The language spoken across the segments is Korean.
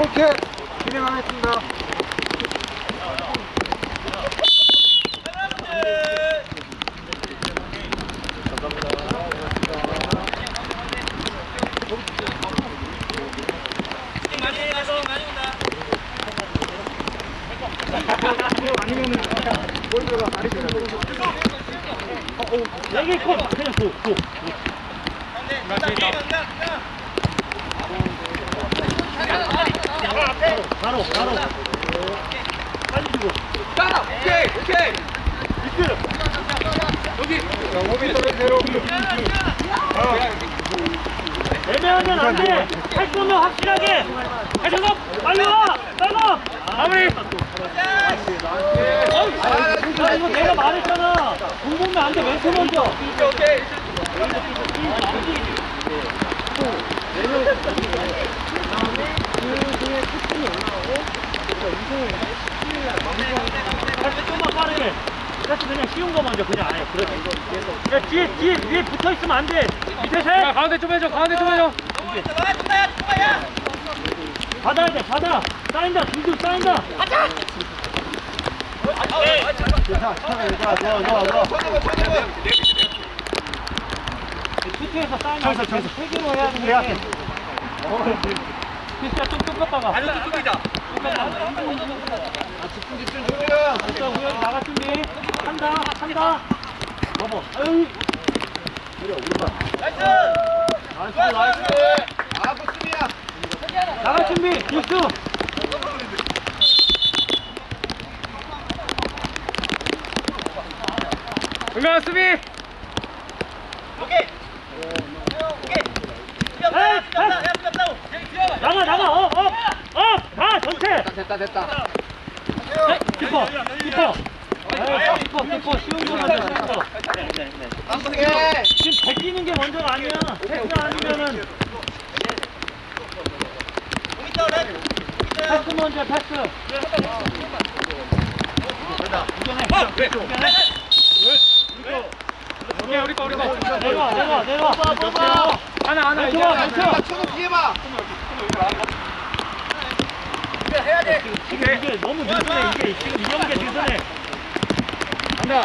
오케이. 진행하겠습니다. 여기 코 그냥 고 고. 바로 바로 빨리 주고 따라. 오케이. 오케이. 자, 몸이 떨어지세요. 애매 하면 안 돼. 할 거면 확실하게. 해서 빨리 와. 나가 마무리. 아 이거 내가 말했잖아. 공 보면 안 돼. 왼손 먼저. 오케이. 좀만 빠르게. 그렇지 그냥 쉬운 거 먼저 그냥 아예 그렇지. 야 뒤에 뒤에 위에 붙어 있으면 안 돼. 밑에서 해 가운데 좀 해줘. 가운데 좀 해줘. 받아야 돼 받아. 쌓인다 둘둘 쌓인다. 슈트에서 쌓이면 안돼 계속 세 개로 해야 돼 피스야. 좀 뜯겼다가 아주 뜯기자 집중 집중 집중. 자 우영 나갈 준비. 한다 한다. 넘어 아유. 나이스 나이스. 아, 부스미야. 나갈 준비 뉴스 은강 수비. 나가 나가 어업업업가 전체 됐다 됐다. 네, 키퍼 키퍼 에이, 키퍼 키퍼 쉬운 거 먼저 쉬운 거 오케이. 지금 베끼는 게 먼저가 아니면은 패스 먼저 패스 이게 너무 느슨해 이게 지금 이런 게 느슨해 간다.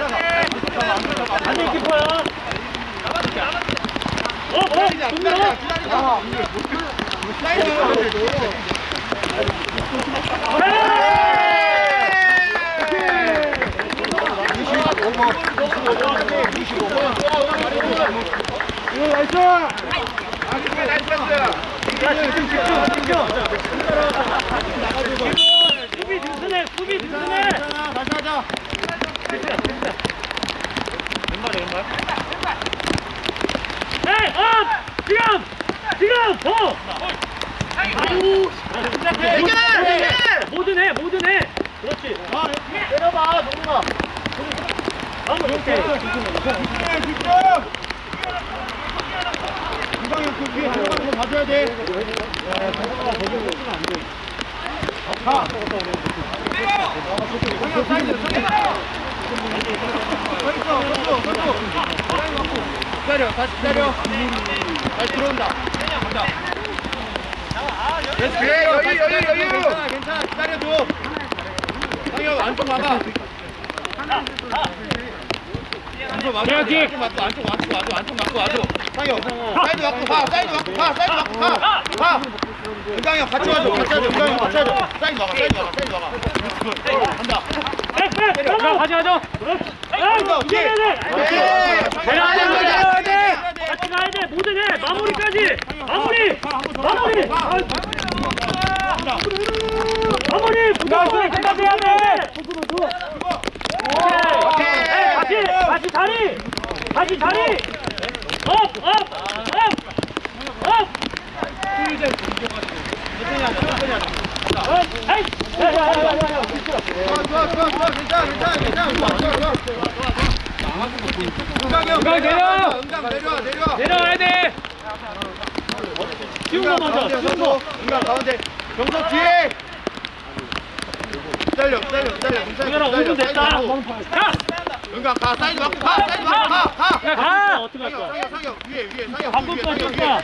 안돼 키퍼야 어? 어? 집중 수비 느슨해 수비 느슨해 다시 하자. 왼발에 왼발. 에이 업! 지금! 지금! 더! 아유 뭐든 해 뭐든 해. 그렇지. 때려봐 동훈아. 한번 이렇게. 이방이 그 위에 한번 봐줘야 돼. 가. 기다려, 다시 기다려. 다시 들어온다. 간다. 여유, 여유, 여유. 괜찮아, 괜찮아. 기다려줘. 방향 안쪽 막아. 안쪽 막고, 와줘, 안쪽 막고, 와줘. 사이드 막고 가, 사이드 막고 가, 사이드 막고 가, 가. 은강이 형 같이 와줘, 같이 와줘, 은강이 형 같이 와줘. 사이드 막아, 사이드 막아, 사이드 막아. 간다. 백백 들어가 가지 가죠 간다, 오케이. 이겨야 돼. 돼 가야 돼. 돼 같이 가야 돼. 모든 해. 마무리까지. 마무리. 마무리. 마무리. 부담 끝까지 해야 돼. 오케이. 다시 다시 자리. 다시 자리. 업 업업업 내려와야 돼! 쉬운 거 먼저, 쉬운 거. 은강 가운데. 경석 뒤에. 기다려, 기다려, 기다려. 기다려. 5분 됐다. 가! 은강 가, 사이드 맞고 가, 사이드 맞고 가, 가. 야, 가! 어떻게 할 거야? 상혁, 상혁. 위에, 위에, 상혁. 뛸 거야. 위에.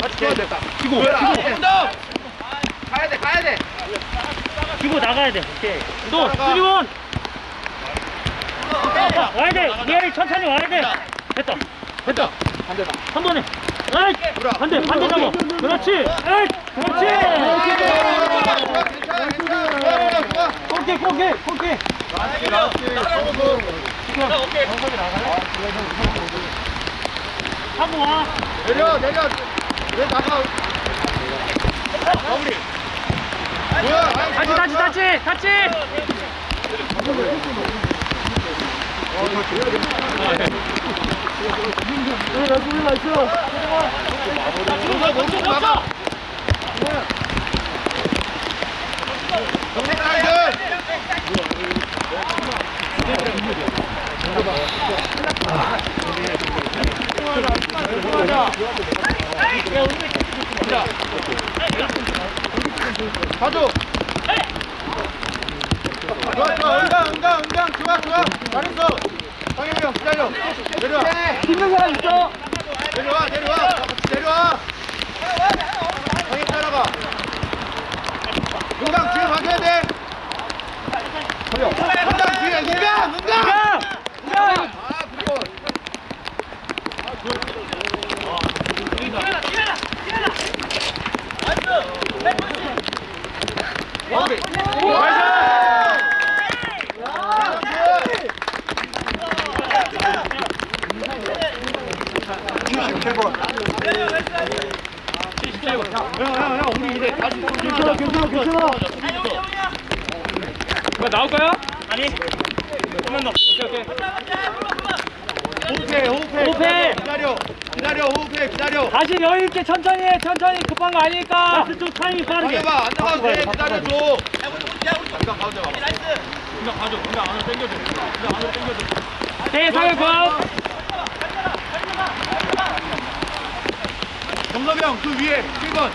같이 됐다. 지고. 지고. 가야 돼, 가야 돼. 지고 나가야 돼. 오케이. 또, 수리원! 와야 돼. 얘를 천천히 와야 돼. 됐다. 됐다. 한 번에. 에이! 반대, 반대 잡아. 그렇지. 에이! 그렇지. 꼬기, 꼬기, 꼬기. 하고 와. 내려, 내려. 내 나가. 마무리. 다치, 다치, 다치, 다치. 멈춰, 멈춰, 멈춰. 정색사이드. 가줘. 좋아, 좋아. 은강, 은강, 은강. 좋아, 좋아. 잘했어. 상현이 형, 기다려. 내려와. 힘든 사람 있어. 내려와, 내려와. 같이 내려와. 상현 따라가. 은강 뒤에 가줘야 돼. 은강 뒤에, 은강, 은강. 가! 가! 아, 그리고. 마무리. 형, 형, 우리 이제 다시 괜찮아, 괜찮아, 괜찮아. 뭐 나올까요? 아니. 그만 넣어. 오케이, 오케이. 호흡해, 호흡해. 호흡해. 기다려. 기다려, 호흡해, 기다려. 다시 여유 있게 천천히 해. 천천히 급한 거 아니니까. 좀 타이밍 빠르게. 당해봐, 안 나가도 돼. 기다려줘. 은강 가운데 와봐. 은강 가줘. 은강 안으로 당겨줘. 은강 안으로 당겨줘. 네, 상현 고. 정섭이 형, 그 위에 7번.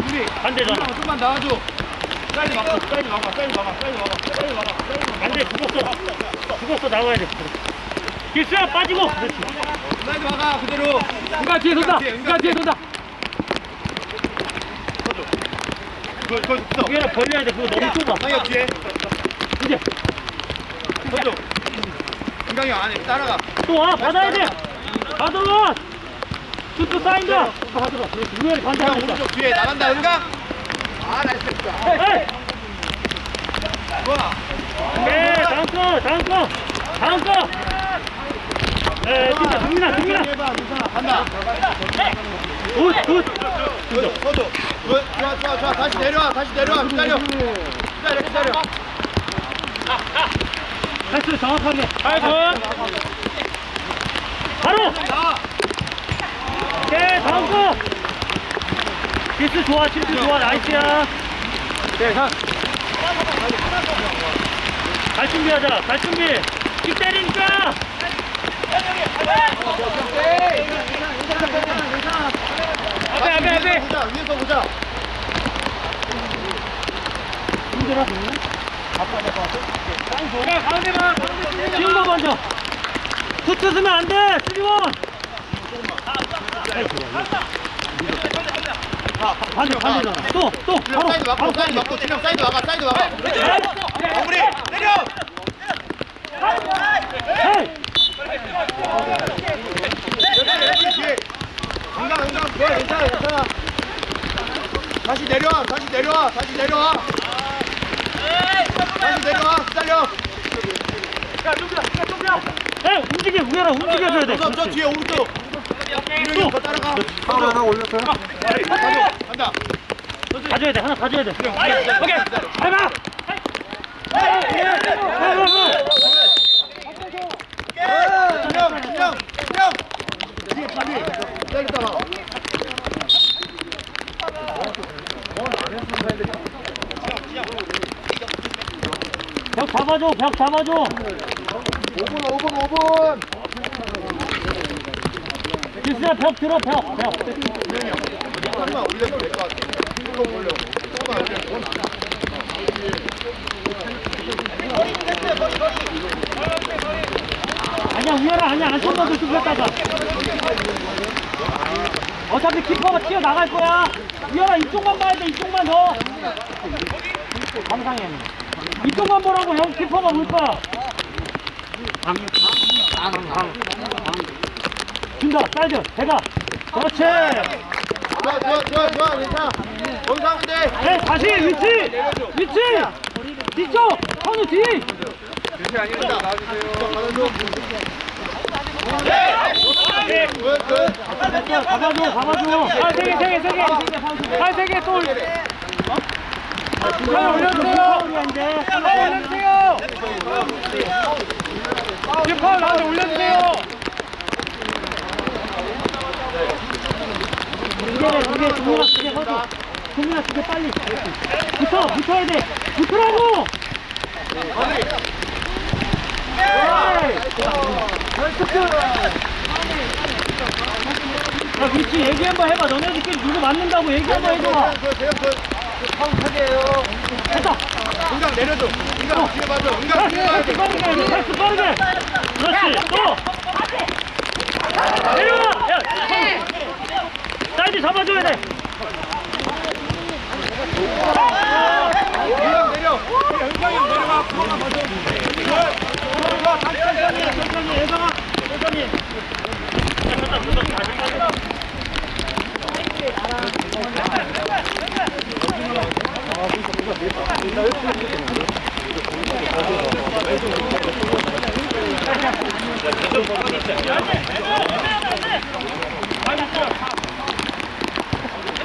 준비. 반대잖아. 은강 좀만 나와줘. 사이드 막아, 사이드 막아, 사이드 막아, 사이드 막아, 사이드 막아. 반대 죽었어. 죽었어 나와야 돼. 길수야 빠지고. 그렇지. 사이드 막아, 그대로. 누가 뒤에 돈다. 누가 뒤에 돈다. 그거, 그거 있어. 위에는 벌려야 돼. 그거 너무 좁아. 상혁 뒤에. 이제 서줘. 은강이 형 안에 따라가. 또 와. 받아야 돼. 받아. 사인다. 받아봐. 위에를 반대 하고. 오른쪽 뒤에 나간다, 은강. 아, 나이스. 에이. 좋아. 네, 다음 거, 다음 거, 다음 거. 에, 진짜 등민아, 등민아. 간다. 굿, 굿. 서줘. 굿. 좋아, 좋아, 좋아. 다시 내려와, 다시 내려와. 기다려. 기다려, 기다려. 패스 정확하게. 아이고. 바로. 나. 네, 다음 거. 실수 좋아, 실수 좋아, 나이스야. 네, 가. 잘 준비하자, 잘 준비. 킥 때리니까. 앞에, 앞에, 앞에. 보자, 위에서 보자. 야, 가운데 봐. 친구 먼저. 투트 쓰면 안 돼, 수리원. 반대, 반대잖아. 또, 또, 바로, 사이드 바로 막고, 사이드 막고, 지금 사이드 막아, 사이드 막아. 마무리. 내려. 헤이! 뒤에. 은강, 은강. 좋아, 괜찮아, 괜찮아. 다시 내려와, 다시 내려와, 다시 내려와. 다시 내려와, 기다려. 에이, 움직여, 우열아, 움직여줘야 돼. 저, 저 뒤에 오른쪽. 오케이. 또 따라가. 하나 하나 올렸어요. 가져. 간다. 가져야 돼. 하나 가져야 돼. 오케이. 해봐. 진영, 진영, 진영. 뒤에 빨리. 빨리 따라. 벽 잡아줘, 벽 잡아줘. 5분, 5분, 5분. 기수야 벽 들어 벽벽 조금만 올려도 될 것 같아 조금 올려 조금만 올려 아니야 우열아 아니야. 안쪽만 더 뚫렸다가. 어차피 키퍼가 튀어나갈 거야. 우열아 이쪽만 봐야 돼 이쪽만 더. 감상해. 이쪽만 보라고 형 키퍼가 볼 거야 준다 사이드 대가. 그렇지. 좋아 좋아 좋아 좋아 괜찮아. 거기서 하면 돼 네 다시 위치 위치. 뒤쪽 현우 뒤. 아닙니다. 나와주세요. 굿굿 잡아줘 잡아줘. 아 세 개 세 개 세개세개또 올려주세요. 올려주세요. 키퍼 나한테 올려주세요 두개 동민아 두개 서줘 동민아 두개 빨리 붙어 붙어야 돼 붙으라고 야 위치 얘기 한번 해봐 너네들끼리 누구 맞는다고 얘기 한번 해줘봐 됐다 은강 내려줘 은강 뒤에 봐줘 은강 뒤에 돼 빠르게 패스 빠르게 그렇지 또 내려와 야 사이드 잡아줘야 돼. 은강 내려 천천히 예성아 천천히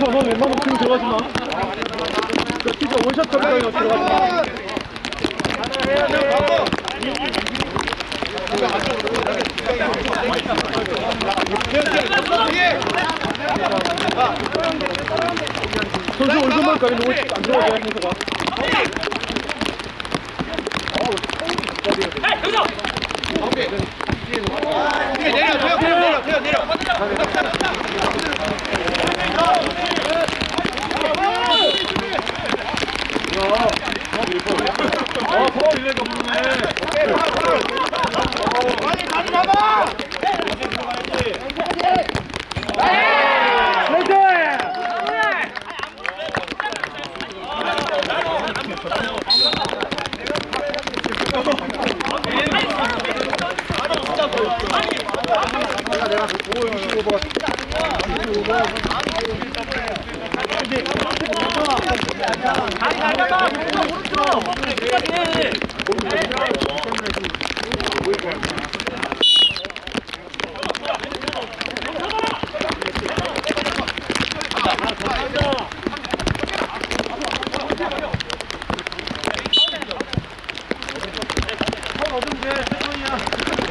너 웬만하면 지금 들어가지 마. 너 진짜 원샷 잡으려 들어가지 마. 선수 얼굴만까지 누구 안 들 어가게 하면서 가. 내려 내려 내려 내려 내 려 어, 더 일레가 부르네. 빨리 다리 잡아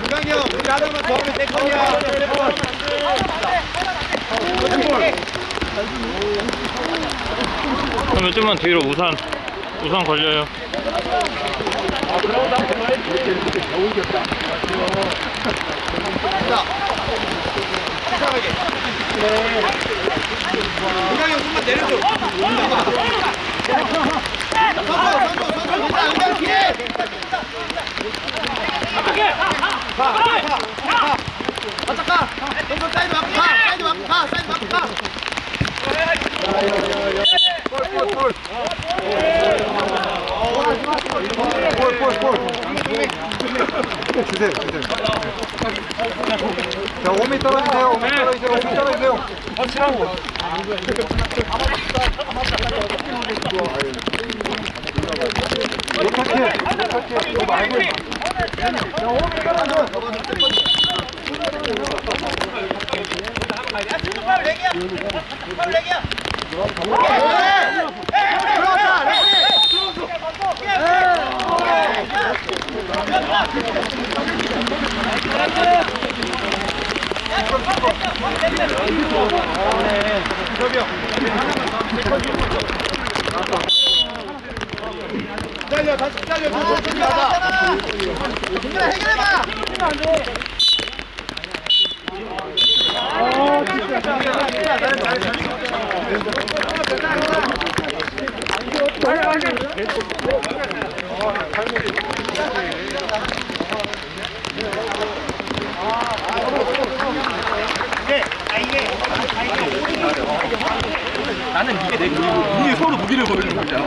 은강이 형 우리 하나만 더 하면 세컨이야 그러면 좀만 뒤로 우산 우산 걸려요. 자 이상하게 형 좀만 내려줘 선수 선수 선수 괜찮아 은강 뒤 에 가가가 맞다 가 선수 사이드 맞고 가 사이드 맞고 가 사이드 맞고 가 주세요, 주세요. 자, 5m 떨어지세요, 5m 떨어지세요, 5m 떨어지세요. 확실하고. 못할게, 못할게. 너 말고. 자, 5m 떨어져. 들어왔다 레프리 기다려 다시 기다려. 천천히 가자. 동근아 해결해봐. 나는 이게 내 무기고, 우리 서로 무기를 보여주는 거야.